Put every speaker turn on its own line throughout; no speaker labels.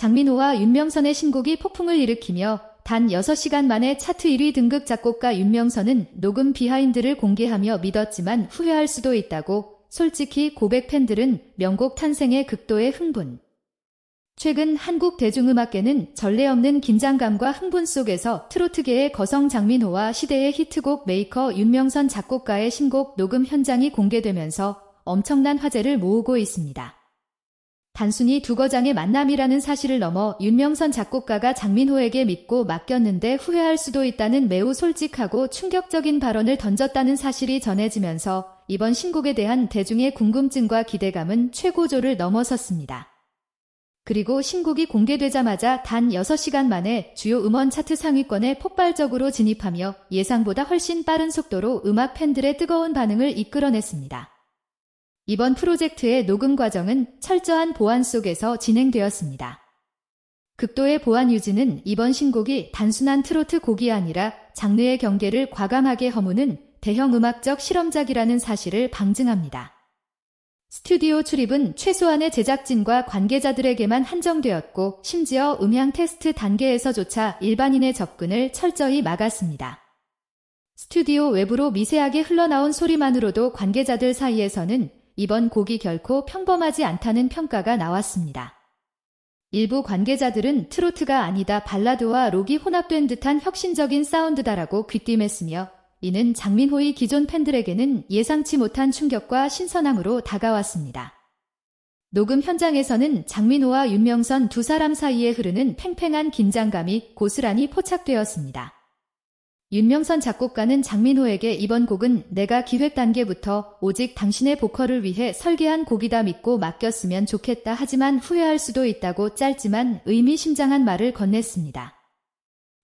장민호와 윤명선의 신곡이 폭풍을 일으키며 단 6시간 만에 차트 1위 등극 작곡가 윤명선은 녹음 비하인드를 공개하며 믿었지만 후회할 수도 있다고 솔직히 고백 팬들은 명곡 탄생의 극도의 흥분. 최근 한국 대중음악계는 전례 없는 긴장감과 흥분 속에서 트로트계의 거성 장민호와 시대의 히트곡 메이커 윤명선 작곡가의 신곡 녹음 현장이 공개되면서 엄청난 화제를 모으고 있습니다. 단순히 두 거장의 만남이라는 사실을 넘어 윤명선 작곡가가 장민호에게 믿고 맡겼는데 후회할 수도 있다는 매우 솔직하고 충격적인 발언을 던졌다는 사실이 전해지면서 이번 신곡에 대한 대중의 궁금증과 기대감은 최고조를 넘어섰습니다. 그리고 신곡이 공개되자마자 단 6시간 만에 주요 음원 차트 상위권에 폭발적으로 진입하며 예상보다 훨씬 빠른 속도로 음악 팬들의 뜨거운 반응을 이끌어냈습니다. 이번 프로젝트의 녹음 과정은 철저한 보안 속에서 진행되었습니다. 극도의 보안 유지는 이번 신곡이 단순한 트로트 곡이 아니라 장르의 경계를 과감하게 허무는 대형 음악적 실험작이라는 사실을 방증합니다. 스튜디오 출입은 최소한의 제작진과 관계자들에게만 한정되었고 심지어 음향 테스트 단계에서조차 일반인의 접근을 철저히 막았습니다. 스튜디오 외부로 미세하게 흘러나온 소리만으로도 관계자들 사이에서는 이번 곡이 결코 평범하지 않다는 평가가 나왔습니다. 일부 관계자들은 트로트가 아니다 발라드와 록이 혼합된 듯한 혁신적인 사운드다라고 귀띔했으며 이는 장민호의 기존 팬들에게는 예상치 못한 충격과 신선함으로 다가왔습니다. 녹음 현장에서는 장민호와 윤명선 두 사람 사이에 흐르는 팽팽한 긴장감이 고스란히 포착되었습니다. 윤명선 작곡가는 장민호에게 이번 곡은 내가 기획 단계부터 오직 당신의 보컬을 위해 설계한 곡이다 믿고 맡겼으면 좋겠다 하지만 후회할 수도 있다고 짧지만 의미심장한 말을 건넸습니다.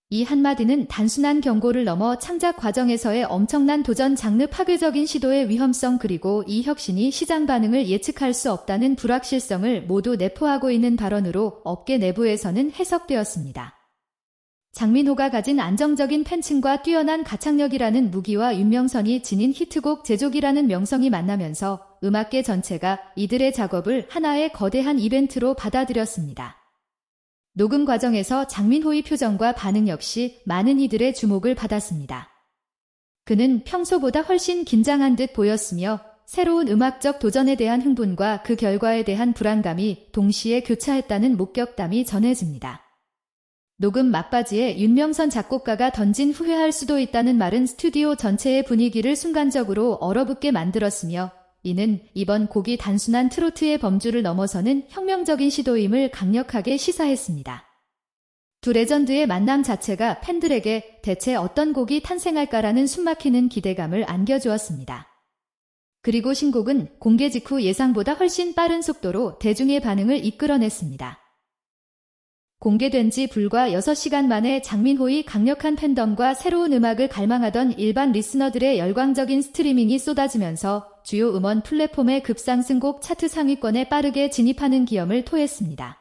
이 한마디는 단순한 경고를 넘어 창작 과정에서의 엄청난 도전 장르 파괴적인 시도의 위험성 그리고 이 혁신이 시장 반응을 예측할 수 없다는 불확실성을 모두 내포하고 있는 발언으로 업계 내부에서는 해석되었습니다. 장민호가 가진 안정적인 팬층과 뛰어난 가창력이라는 무기와 윤명선이 지닌 히트곡 제족이라는 명성이 만나면서 음악계 전체가 이들의 작업을 하나의 거대한 이벤트로 받아들였습니다. 녹음 과정에서 장민호의 표정과 반응 역시 많은 이들의 주목을 받았습니다. 그는 평소보다 훨씬 긴장한 듯 보였으며 새로운 음악적 도전에 대한 흥분과 그 결과에 대한 불안감이 동시에 교차했다는 목격담이 전해집니다. 녹음 막바지에 윤명선 작곡가가 던진 후회할 수도 있다는 말은 스튜디오 전체의 분위기를 순간적으로 얼어붙게 만들었으며 이는 이번 곡이 단순한 트로트의 범주를 넘어서는 혁명적인 시도임을 강력하게 시사했습니다. 두 레전드의 만남 자체가 팬들에게 대체 어떤 곡이 탄생할까라는 숨막히는 기대감을 안겨주었습니다. 그리고 신곡은 공개 직후 예상보다 훨씬 빠른 속도로 대중의 반응을 이끌어냈습니다. 공개된 지 불과 6시간 만에 장민호의 강력한 팬덤과 새로운 음악을 갈망하던 일반 리스너들의 열광적인 스트리밍이 쏟아지면서 주요 음원 플랫폼의 급상승곡 차트 상위권에 빠르게 진입하는 기염을 토했습니다.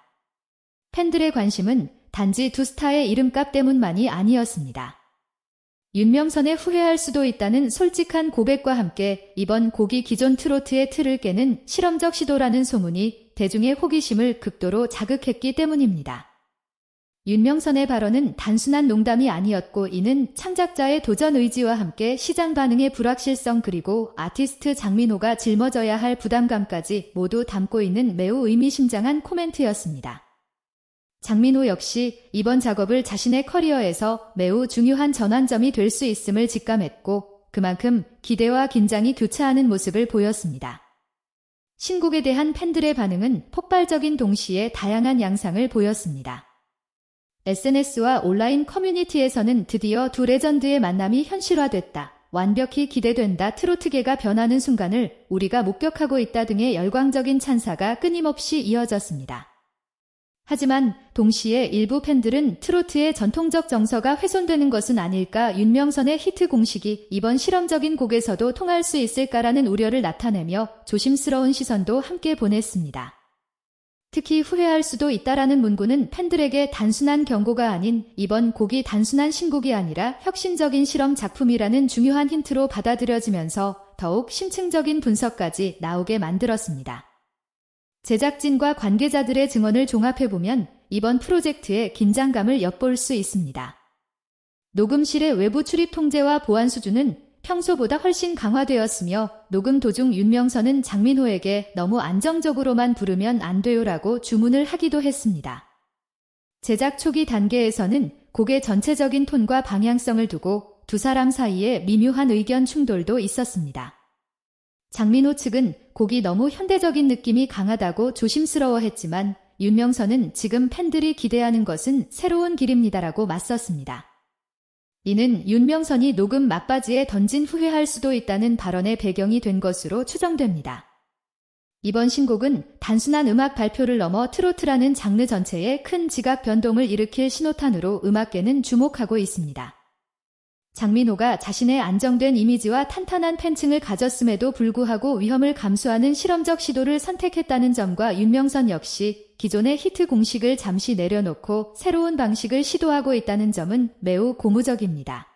팬들의 관심은 단지 두 스타의 이름값 때문만이 아니었습니다. 윤명선의 후회할 수도 있다는 솔직한 고백과 함께 이번 곡이 기존 트로트의 틀을 깨는 실험적 시도라는 소문이 대중의 호기심을 극도로 자극했기 때문입니다. 윤명선의 발언은 단순한 농담이 아니었고 이는 창작자의 도전 의지와 함께 시장 반응의 불확실성 그리고 아티스트 장민호가 짊어져야 할 부담감까지 모두 담고 있는 매우 의미심장한 코멘트였습니다. 장민호 역시 이번 작업을 자신의 커리어에서 매우 중요한 전환점이 될 수 있음을 직감했고 그만큼 기대와 긴장이 교차하는 모습을 보였습니다. 신곡에 대한 팬들의 반응은 폭발적인 동시에 다양한 양상을 보였습니다. SNS와 온라인 커뮤니티에서는 드디어 두 레전드의 만남이 현실화됐다. 완벽히 기대된다. 트로트계가 변하는 순간을 우리가 목격하고 있다 등의 열광적인 찬사가 끊임없이 이어졌습니다. 하지만 동시에 일부 팬들은 트로트의 전통적 정서가 훼손되는 것은 아닐까 윤명선의 히트 공식이 이번 실험적인 곡에서도 통할 수 있을까라는 우려를 나타내며 조심스러운 시선도 함께 보냈습니다. 특히 후회할 수도 있다라는 문구는 팬들에게 단순한 경고가 아닌 이번 곡이 단순한 신곡이 아니라 혁신적인 실험 작품이라는 중요한 힌트로 받아들여지면서 더욱 심층적인 분석까지 나오게 만들었습니다. 제작진과 관계자들의 증언을 종합해보면 이번 프로젝트의 긴장감을 엿볼 수 있습니다. 녹음실의 외부 출입 통제와 보안 수준은 평소보다 훨씬 강화되었으며 녹음 도중 윤명선은 장민호에게 너무 안정적으로만 부르면 안 돼요라고 주문을 하기도 했습니다. 제작 초기 단계에서는 곡의 전체적인 톤과 방향성을 두고 두 사람 사이에 미묘한 의견 충돌도 있었습니다. 장민호 측은 곡이 너무 현대적인 느낌이 강하다고 조심스러워했지만 윤명선은 지금 팬들이 기대하는 것은 새로운 길입니다라고 맞섰습니다. 이는 윤명선이 녹음 막바지에 던진 후회할 수도 있다는 발언의 배경이 된 것으로 추정됩니다. 이번 신곡은 단순한 음악 발표를 넘어 트로트라는 장르 전체에 큰 지각 변동을 일으킬 신호탄으로 음악계는 주목하고 있습니다. 장민호가 자신의 안정된 이미지와 탄탄한 팬층을 가졌음에도 불구하고 위험을 감수하는 실험적 시도를 선택했다는 점과 윤명선 역시 기존의 히트 공식을 잠시 내려놓고 새로운 방식을 시도하고 있다는 점은 매우 고무적입니다.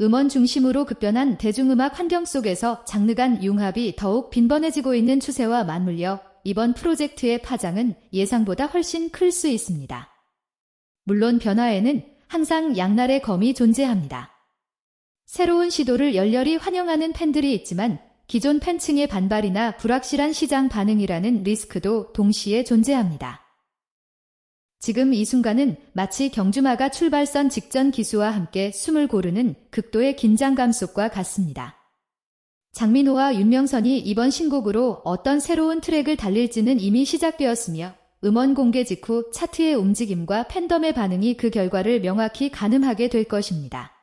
음원 중심으로 급변한 대중음악 환경 속에서 장르 간 융합이 더욱 빈번해지고 있는 추세와 맞물려 이번 프로젝트의 파장은 예상보다 훨씬 클 수 있습니다. 물론 변화에는 항상 양날의 검이 존재합니다. 새로운 시도를 열렬히 환영하는 팬들이 있지만 기존 팬층의 반발이나 불확실한 시장 반응이라는 리스크도 동시에 존재합니다. 지금 이 순간은 마치 경주마가 출발선 직전 기수와 함께 숨을 고르는 극도의 긴장감 속과 같습니다. 장민호와 윤명선이 이번 신곡으로 어떤 새로운 트랙을 달릴지는 이미 시작되었으며 음원 공개 직후 차트의 움직임과 팬덤의 반응이 그 결과를 명확히 가늠하게 될 것입니다.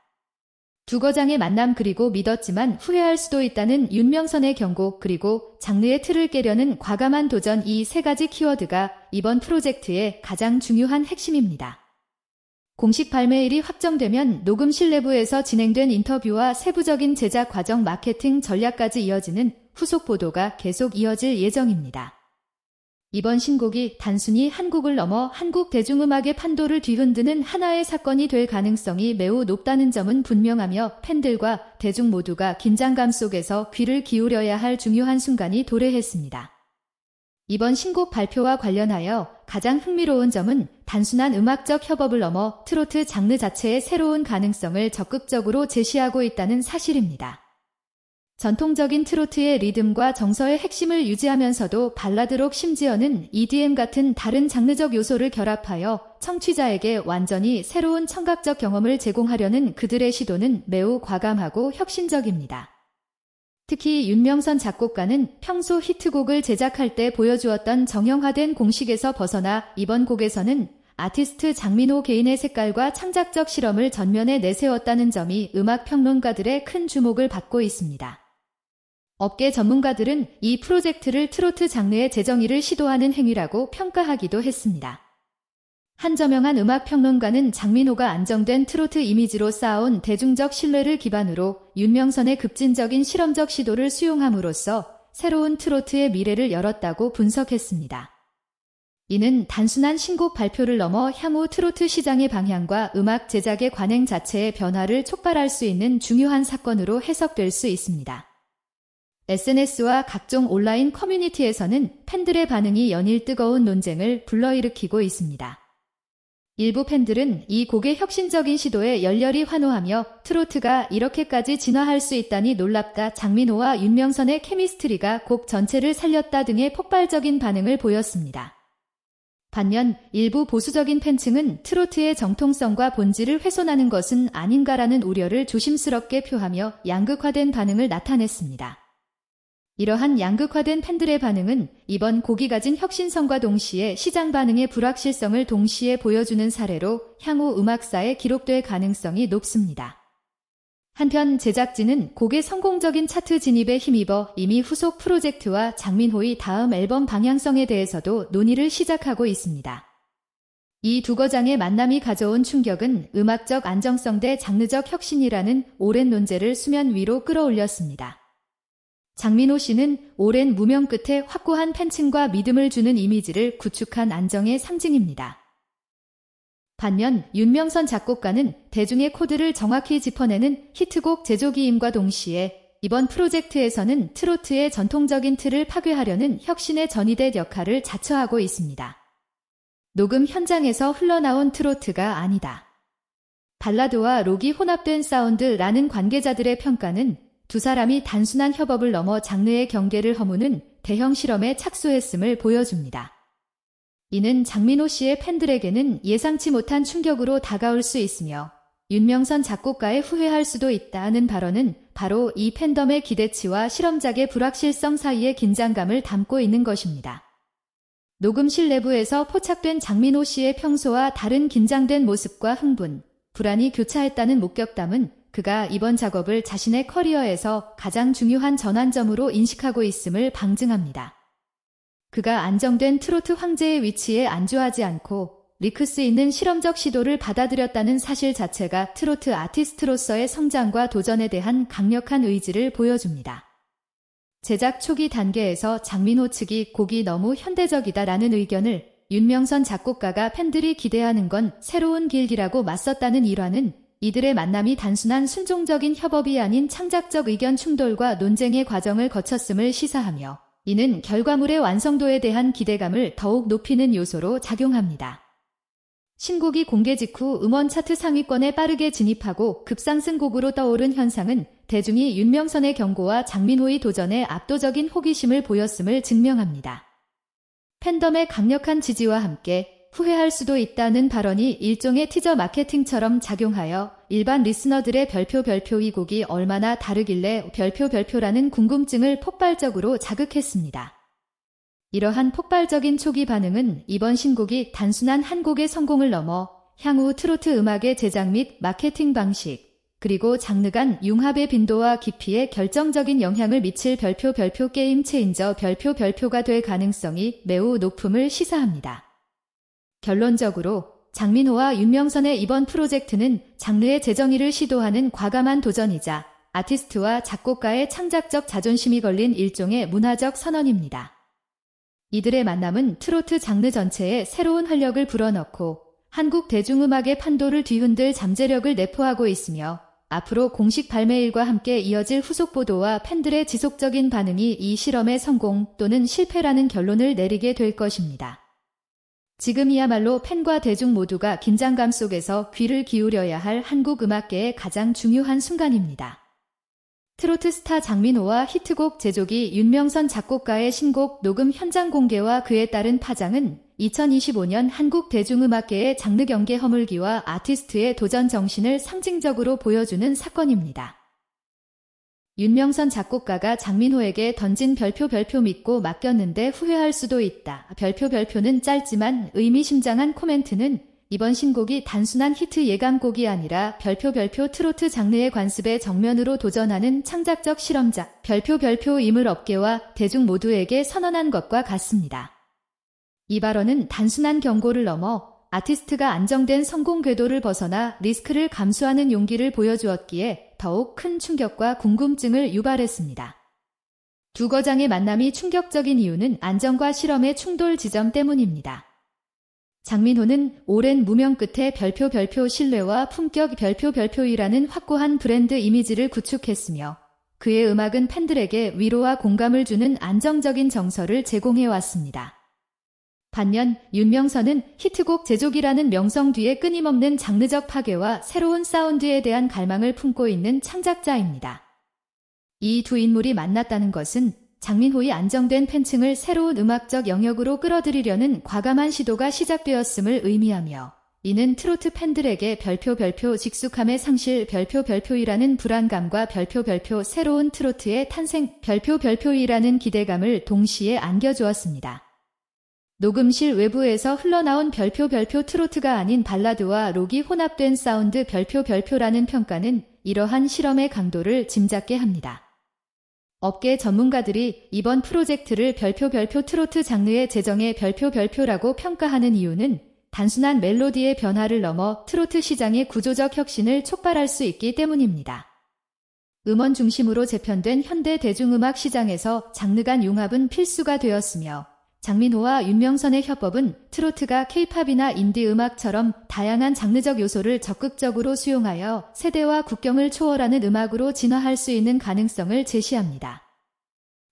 두 거장의 만남 그리고 믿었지만 후회할 수도 있다는 윤명선의 경고 그리고 장르의 틀을 깨려는 과감한 도전 이 세 가지 키워드가 이번 프로젝트의 가장 중요한 핵심입니다. 공식 발매일이 확정되면 녹음실 내부에서 진행된 인터뷰와 세부적인 제작 과정 마케팅 전략까지 이어지는 후속 보도가 계속 이어질 예정입니다. 이번 신곡이 단순히 한국을 넘어 한국 대중음악의 판도를 뒤흔드는 하나의 사건이 될 가능성이 매우 높다는 점은 분명하며 팬들과 대중 모두가 긴장감 속에서 귀를 기울여야 할 중요한 순간이 도래했습니다. 이번 신곡 발표와 관련하여 가장 흥미로운 점은 단순한 음악적 협업을 넘어 트로트 장르 자체의 새로운 가능성을 적극적으로 제시하고 있다는 사실입니다. 전통적인 트로트의 리듬과 정서의 핵심을 유지하면서도 발라드록 심지어는 EDM 같은 다른 장르적 요소를 결합하여 청취자에게 완전히 새로운 청각적 경험을 제공하려는 그들의 시도는 매우 과감하고 혁신적입니다. 특히 윤명선 작곡가는 평소 히트곡을 제작할 때 보여주었던 정형화된 공식에서 벗어나 이번 곡에서는 아티스트 장민호 개인의 색깔과 창작적 실험을 전면에 내세웠다는 점이 음악 평론가들의 큰 주목을 받고 있습니다. 업계 전문가들은 이 프로젝트를 트로트 장르의 재정의를 시도하는 행위라고 평가하기도 했습니다. 한저명한 음악평론가는 장민호가 안정된 트로트 이미지로 쌓아온 대중적 신뢰를 기반으로 윤명선의 급진적인 실험적 시도를 수용함으로써 새로운 트로트의 미래를 열었다고 분석했습니다. 이는 단순한 신곡 발표를 넘어 향후 트로트 시장의 방향과 음악 제작의 관행 자체의 변화를 촉발할 수 있는 중요한 사건으로 해석될 수 있습니다. SNS와 각종 온라인 커뮤니티에서는 팬들의 반응이 연일 뜨거운 논쟁을 불러일으키고 있습니다. 일부 팬들은 이 곡의 혁신적인 시도에 열렬히 환호하며 트로트가 이렇게까지 진화할 수 있다니 놀랍다 장민호와 윤명선의 케미스트리가 곡 전체를 살렸다 등의 폭발적인 반응을 보였습니다. 반면 일부 보수적인 팬층은 트로트의 정통성과 본질을 훼손하는 것은 아닌가라는 우려를 조심스럽게 표하며 양극화된 반응을 나타냈습니다. 이러한 양극화된 팬들의 반응은 이번 곡이 가진 혁신성과 동시에 시장 반응의 불확실성을 동시에 보여주는 사례로 향후 음악사에 기록될 가능성이 높습니다. 한편 제작진은 곡의 성공적인 차트 진입에 힘입어 이미 후속 프로젝트와 장민호의 다음 앨범 방향성에 대해서도 논의를 시작하고 있습니다. 이 두 거장의 만남이 가져온 충격은 음악적 안정성 대 장르적 혁신이라는 오랜 논제를 수면 위로 끌어올렸습니다. 장민호 씨는 오랜 무명 끝에 확고한 팬층과 믿음을 주는 이미지를 구축한 안정의 상징입니다. 반면 윤명선 작곡가는 대중의 코드를 정확히 짚어내는 히트곡 제조기임과 동시에 이번 프로젝트에서는 트로트의 전통적인 틀을 파괴하려는 혁신의 전이대 역할을 자처하고 있습니다. 녹음 현장에서 흘러나온 트로트가 아니다. 발라드와 록이 혼합된 사운드라는 관계자들의 평가는 두 사람이 단순한 협업을 넘어 장르의 경계를 허무는 대형 실험에 착수했음을 보여줍니다. 이는 장민호 씨의 팬들에게는 예상치 못한 충격으로 다가올 수 있으며 윤명선 작곡가의 후회할 수도 있다는 발언은 바로 이 팬덤의 기대치와 실험작의 불확실성 사이의 긴장감을 담고 있는 것입니다. 녹음실 내부에서 포착된 장민호 씨의 평소와 다른 긴장된 모습과 흥분, 불안이 교차했다는 목격담은 그가 이번 작업을 자신의 커리어에서 가장 중요한 전환점으로 인식하고 있음을 방증합니다. 그가 안정된 트로트 황제의 위치에 안주하지 않고 리크스 있는 실험적 시도를 받아들였다는 사실 자체가 트로트 아티스트로서의 성장과 도전에 대한 강력한 의지를 보여줍니다. 제작 초기 단계에서 장민호 측이 곡이 너무 현대적이다라는 의견을 윤명선 작곡가가 팬들이 기대하는 건 새로운 길기라고 맞섰다는 일화는 이들의 만남이 단순한 순종적인 협업이 아닌 창작적 의견 충돌과 논쟁의 과정을 거쳤음을 시사하며 이는 결과물의 완성도에 대한 기대감을 더욱 높이는 요소로 작용합니다. 신곡이 공개 직후 음원 차트 상위권에 빠르게 진입하고 급상승곡으로 떠오른 현상은 대중이 윤명선의 경고와 장민호의 도전에 압도적인 호기심을 보였음을 증명합니다. 팬덤의 강력한 지지와 함께 후회할 수도 있다는 발언이 일종의 티저 마케팅처럼 작용하여 일반 리스너들의 별표 별표 이 곡이 얼마나 다르길래 별표 별표라는 궁금증을 폭발적으로 자극했습니다. 이러한 폭발적인 초기 반응은 이번 신곡이 단순한 한 곡의 성공을 넘어 향후 트로트 음악의 제작 및 마케팅 방식, 그리고 장르 간 융합의 빈도와 깊이에 결정적인 영향을 미칠 별표 별표 게임 체인저 별표 별표가 될 가능성이 매우 높음을 시사합니다. 결론적으로 장민호와 윤명선의 이번 프로젝트는 장르의 재정의를 시도하는 과감한 도전이자 아티스트와 작곡가의 창작적 자존심이 걸린 일종의 문화적 선언입니다. 이들의 만남은 트로트 장르 전체에 새로운 활력을 불어넣고 한국 대중음악의 판도를 뒤흔들 잠재력을 내포하고 있으며 앞으로 공식 발매일과 함께 이어질 후속 보도와 팬들의 지속적인 반응이 이 실험의 성공 또는 실패라는 결론을 내리게 될 것입니다. 지금이야말로 팬과 대중 모두가 긴장감 속에서 귀를 기울여야 할 한국 음악계의 가장 중요한 순간입니다. 트로트 스타 장민호와 히트곡 제조기 윤명선 작곡가의 신곡 녹음 현장 공개와 그에 따른 파장은 2025년 한국 대중음악계의 장르 경계 허물기와 아티스트의 도전 정신을 상징적으로 보여주는 사건입니다. 윤명선 작곡가가 장민호에게 던진 별표 별표 믿고 맡겼는데 후회할 수도 있다. 별표 별표는 짧지만 의미심장한 코멘트는 이번 신곡이 단순한 히트 예감곡이 아니라 별표 별표 트로트 장르의 관습에 정면으로 도전하는 창작적 실험작, 별표 별표임을 업계와 대중 모두에게 선언한 것과 같습니다. 이 발언은 단순한 경고를 넘어 아티스트가 안정된 성공 궤도를 벗어나 리스크를 감수하는 용기를 보여주었기에 더욱 큰 충격과 궁금증을 유발했습니다. 두 거장의 만남이 충격적인 이유는 안정과 실험의 충돌 지점 때문입니다. 장민호는 오랜 무명 끝에 별표 별표 신뢰와 품격 별표 별표이라는 확고한 브랜드 이미지를 구축했으며 그의 음악은 팬들에게 위로와 공감을 주는 안정적인 정서를 제공해 왔습니다. 반면 윤명선은 히트곡 제조기라는 명성 뒤에 끊임없는 장르적 파괴와 새로운 사운드에 대한 갈망을 품고 있는 창작자입니다. 이 두 인물이 만났다는 것은 장민호의 안정된 팬층을 새로운 음악적 영역으로 끌어들이려는 과감한 시도가 시작되었음을 의미하며 이는 트로트 팬들에게 별표 별표 직숙함의 상실 별표 별표이라는 불안감과 별표 별표 새로운 트로트의 탄생 별표 별표이라는 기대감을 동시에 안겨주었습니다. 녹음실 외부에서 흘러나온 별표 별표 트로트가 아닌 발라드와 록이 혼합된 사운드 별표 별표라는 평가는 이러한 실험의 강도를 짐작게 합니다. 업계 전문가들이 이번 프로젝트를 별표 별표 트로트 장르의 재정의 별표 별표라고 평가하는 이유는 단순한 멜로디의 변화를 넘어 트로트 시장의 구조적 혁신을 촉발할 수 있기 때문입니다. 음원 중심으로 재편된 현대 대중음악 시장에서 장르 간 융합은 필수가 되었으며 장민호와 윤명선의 협업은 트로트가 케이팝이나 인디 음악처럼 다양한 장르적 요소를 적극적으로 수용하여 세대와 국경을 초월하는 음악으로 진화할 수 있는 가능성을 제시합니다.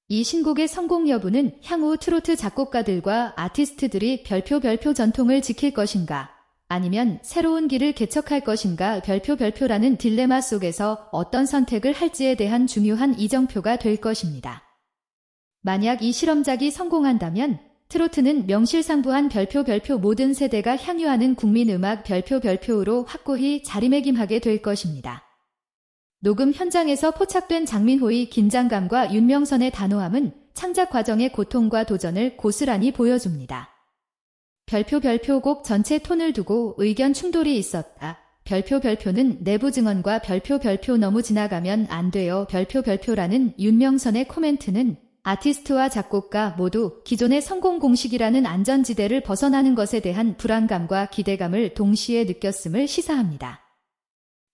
이 신곡의 성공 여부는 향후 트로트 작곡가들과 아티스트들이 별표 별표 전통을 지킬 것인가, 아니면 새로운 길을 개척할 것인가 별표 별표라는 딜레마 속에서 어떤 선택을 할지에 대한 중요한 이정표가 될 것입니다. 만약 이 실험작이 성공한다면 트로트는 명실상부한 별표 별표 모든 세대가 향유하는 국민음악 별표 별표로 확고히 자리매김하게 될 것입니다. 녹음 현장에서 포착된 장민호의 긴장감과 윤명선의 단호함은 창작 과정의 고통과 도전을 고스란히 보여줍니다. 별표 별표 곡 전체 톤을 두고 의견 충돌이 있었다. 별표 별표는 내부 증언과 별표 별표 너무 지나가면 안 돼요. 별표 별표라는 윤명선의 코멘트는 아티스트와 작곡가 모두 기존의 성공 공식이라는 안전지대를 벗어나는 것에 대한 불안감과 기대감을 동시에 느꼈음을 시사합니다.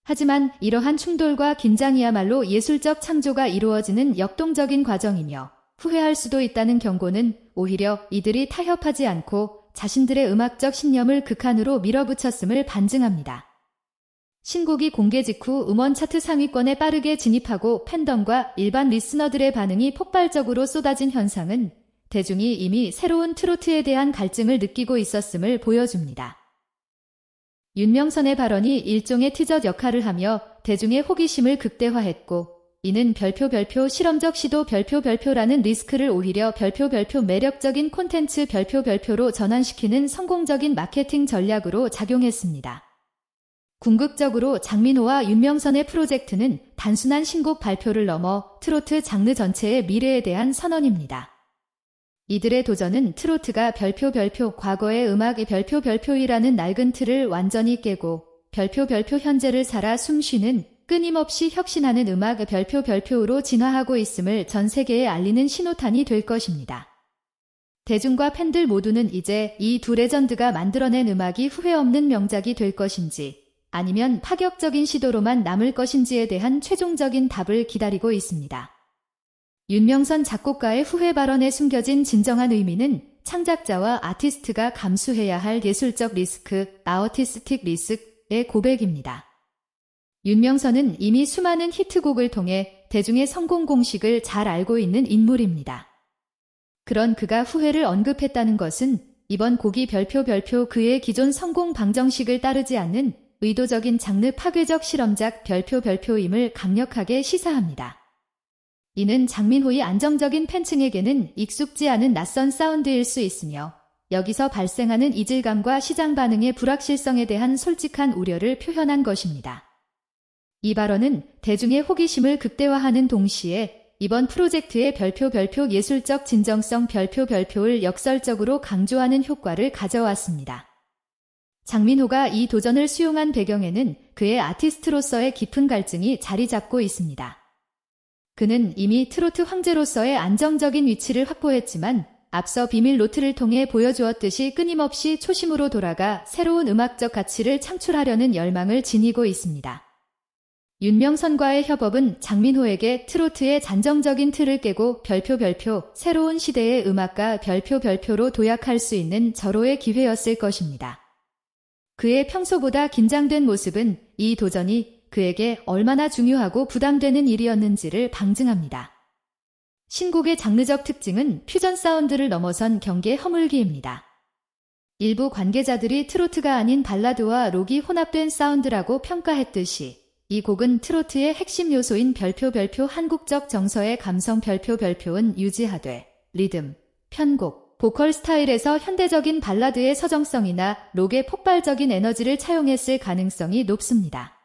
하지만 이러한 충돌과 긴장이야말로 예술적 창조가 이루어지는 역동적인 과정이며 후회할 수도 있다는 경고는 오히려 이들이 타협하지 않고 자신들의 음악적 신념을 극한으로 밀어붙였음을 반증합니다. 신곡이 공개 직후 음원 차트 상위권에 빠르게 진입하고 팬덤과 일반 리스너들의 반응이 폭발적으로 쏟아진 현상은 대중이 이미 새로운 트로트에 대한 갈증을 느끼고 있었음을 보여줍니다. 윤명선의 발언이 일종의 티저 역할을 하며 대중의 호기심을 극대화했고 이는 별표 별표 실험적 시도 별표 별표라는 리스크를 오히려 별표 별표 매력적인 콘텐츠 별표 별표로 전환시키는 성공적인 마케팅 전략으로 작용했습니다. 궁극적으로 장민호와 윤명선의 프로젝트는 단순한 신곡 발표를 넘어 트로트 장르 전체의 미래에 대한 선언입니다. 이들의 도전은 트로트가 별표 별표 과거의 음악의 별표 별표이라는 낡은 틀을 완전히 깨고 별표 별표 현재를 살아 숨쉬는 끊임없이 혁신하는 음악의 별표 별표로 진화하고 있음을 전 세계에 알리는 신호탄이 될 것입니다. 대중과 팬들 모두는 이제 이 두 레전드가 만들어낸 음악이 후회 없는 명작이 될 것인지 아니면 파격적인 시도로만 남을 것인지에 대한 최종적인 답을 기다리고 있습니다. 윤명선 작곡가의 후회 발언에 숨겨진 진정한 의미는 창작자와 아티스트가 감수해야 할 예술적 리스크, 아어티스틱 리스크의 고백입니다. 윤명선은 이미 수많은 히트곡을 통해 대중의 성공 공식을 잘 알고 있는 인물입니다. 그런 그가 후회를 언급했다는 것은 이번 곡이 별표 별표 그의 기존 성공 방정식을 따르지 않는 의도적인 장르 파괴적 실험작 별표 별표임을 강력하게 시사합니다. 이는 장민호의 안정적인 팬층에게는 익숙지 않은 낯선 사운드일 수 있으며 여기서 발생하는 이질감과 시장 반응의 불확실성에 대한 솔직한 우려를 표현한 것입니다. 이 발언은 대중의 호기심을 극대화하는 동시에 이번 프로젝트의 별표 별표 예술적 진정성 별표 별표를 역설적으로 강조하는 효과를 가져왔습니다. 장민호가 이 도전을 수용한 배경에는 그의 아티스트로서의 깊은 갈증이 자리 잡고 있습니다. 그는 이미 트로트 황제로서의 안정적인 위치를 확보했지만 앞서 비밀 노트를 통해 보여주었듯이 끊임없이 초심으로 돌아가 새로운 음악적 가치를 창출하려는 열망을 지니고 있습니다. 윤명선과의 협업은 장민호에게 트로트의 잔정적인 틀을 깨고 별표 별표 새로운 시대의 음악가 별표 별표로 도약할 수 있는 절호의 기회였을 것입니다. 그의 평소보다 긴장된 모습은 이 도전이 그에게 얼마나 중요하고 부담되는 일이었는지를 방증합니다. 신곡의 장르적 특징은 퓨전 사운드를 넘어선 경계 허물기입니다. 일부 관계자들이 트로트가 아닌 발라드와 록이 혼합된 사운드라고 평가했듯이 이 곡은 트로트의 핵심 요소인 별표 별표 한국적 정서의 감성 별표 별표는 유지하되 리듬, 편곡, 보컬 스타일에서 현대적인 발라드의 서정성이나 록의 폭발적인 에너지를 차용했을 가능성이 높습니다.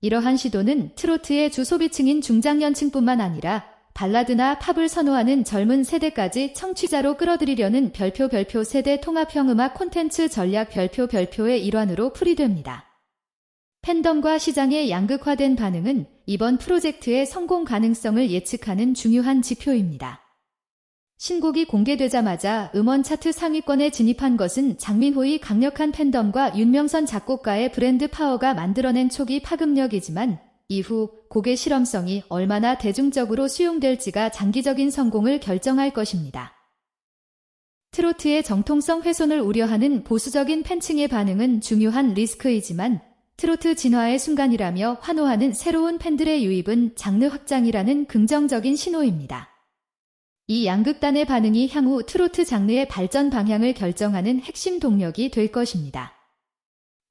이러한 시도는 트로트의 주소비층인 중장년층뿐만 아니라 발라드나 팝을 선호하는 젊은 세대까지 청취자로 끌어들이려는 별표 별표 세대 통합형 음악 콘텐츠 전략 별표 별표의 일환으로 풀이됩니다. 팬덤과 시장의 양극화된 반응은 이번 프로젝트의 성공 가능성을 예측하는 중요한 지표입니다. 신곡이 공개되자마자 음원 차트 상위권에 진입한 것은 장민호의 강력한 팬덤과 윤명선 작곡가의 브랜드 파워가 만들어낸 초기 파급력이지만 이후 곡의 실험성이 얼마나 대중적으로 수용될지가 장기적인 성공을 결정할 것입니다. 트로트의 정통성 훼손을 우려하는 보수적인 팬층의 반응은 중요한 리스크이지만 트로트 진화의 순간이라며 환호하는 새로운 팬들의 유입은 장르 확장이라는 긍정적인 신호입니다. 이 양극단의 반응이 향후 트로트 장르의 발전 방향을 결정하는 핵심 동력이 될 것입니다.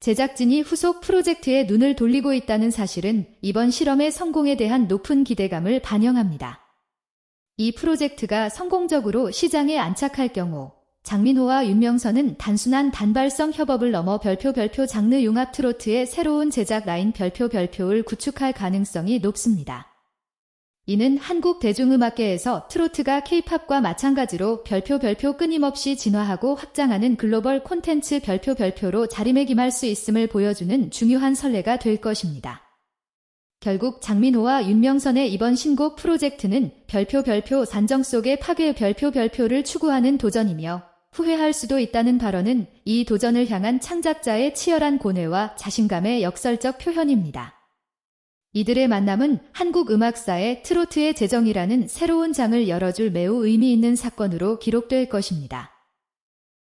제작진이 후속 프로젝트에 눈을 돌리고 있다는 사실은 이번 실험의 성공에 대한 높은 기대감을 반영합니다. 이 프로젝트가 성공적으로 시장에 안착할 경우 장민호와 윤명선은 단순한 단발성 협업을 넘어 별표 별표 장르 융합 트로트의 새로운 제작 라인 별표 별표를 구축할 가능성이 높습니다. 이는 한국 대중음악계에서 트로트가 케이팝과 마찬가지로 별표 별표 끊임없이 진화하고 확장하는 글로벌 콘텐츠 별표 별표로 자리매김할 수 있음을 보여주는 중요한 선례가 될 것입니다. 결국 장민호와 윤명선의 이번 신곡 프로젝트는 별표 별표 산정 속의 파괴 별표 별표를 추구하는 도전이며 후회할 수도 있다는 발언은 이 도전을 향한 창작자의 치열한 고뇌와 자신감의 역설적 표현입니다. 이들의 만남은 한국 음악사의 트로트의 재정이라는 새로운 장을 열어줄 매우 의미 있는 사건으로 기록될 것입니다.